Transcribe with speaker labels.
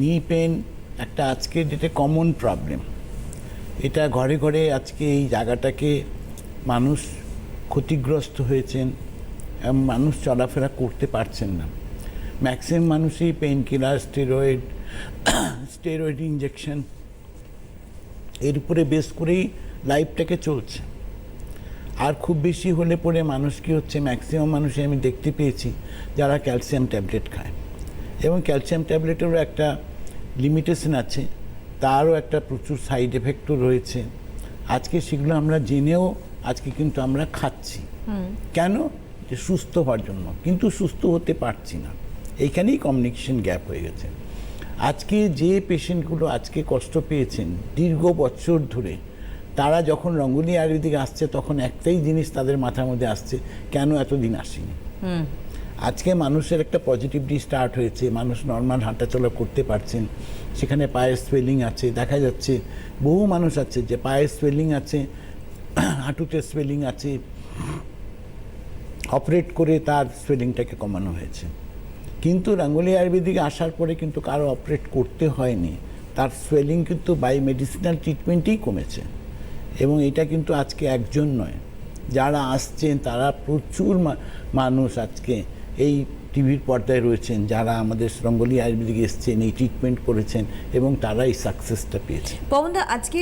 Speaker 1: নি পেন একটা আজকে ডেটে কমন প্রবলেম এটা ঘরে ঘরে আজকে এই জায়গাটাকে মানুষ ক্ষতিগ্রস্ত হয়েছেন মানুষ চলাফেরা করতে পারছেন না। ম্যাক্সিমাম মানুষই pain killer steroid steroid injection এর উপরে বেস করেই লাইফটাকে চলছে। আর খুব বেশি হলে পরে মানুষ কি হচ্ছে? ম্যাক্সিমাম মানুষই আমি দেখতে পেয়েছি যারা ক্যালসিয়াম ট্যাবলেট খায়। এবং ক্যালসিয়াম ট্যাবলেটেরও একটা লিমিটেশন আছে তারও একটা প্রচুর সাইড এফেক্টও রয়েছে। আজকে সেগুলো আমরা জেনেও আজকে কিন্তু আমরা খাচ্ছি। কেন? যে সুস্থ হওয়ার জন্য। কিন্তু সুস্থ হতে পারছি না। এইখানেই কমিউনিকেশন গ্যাপ হয়ে গেছে। আজকে যে পেশেন্টগুলো আজকে কষ্ট পেয়েছেন দীর্ঘ বছর ধরে তারা যখন রঙ্গলি আয়ুর্বেদিক আসছে তখন একটাই জিনিস তাদের মাথার মধ্যে আসছে কেন এতদিন আসেনি? আজকে মানুষের একটা পজিটিভিটি স্টার্ট হয়েছে, মানুষ নর্মাল হাঁটাচলা করতে পারছেন, সেখানে পায়ের স্পেলিং আছে, দেখা যাচ্ছে বহু মানুষ আছে যে পায়ের স্পেলিং আছে, হাঁটুতে স্পেলিং আছে অপারেট করে তার স্পেলিংটাকে কমানো হয়েছে। কিন্তু রাঙ্গুলি আয়ুর্বেদিকে আসার পরে কিন্তু কারও অপারেট করতে হয়নি, তার সোয়েলিং কিন্তু বাই মেডিসিনাল ট্রিটমেন্টেই কমেছে। এবং এটা কিন্তু আজকে একজন নয়, যারা আসছেন তারা প্রচুর মানুষ আজকে এই টিভির পর্দায় রয়েছেন, যারা আমাদের রঙ্গলি আয়ুর্বেদিক এসছেন, এই ট্রিটমেন্ট করেছেন এবং তারাই সাকসেসটা পেয়েছে
Speaker 2: পবনদা, আজকে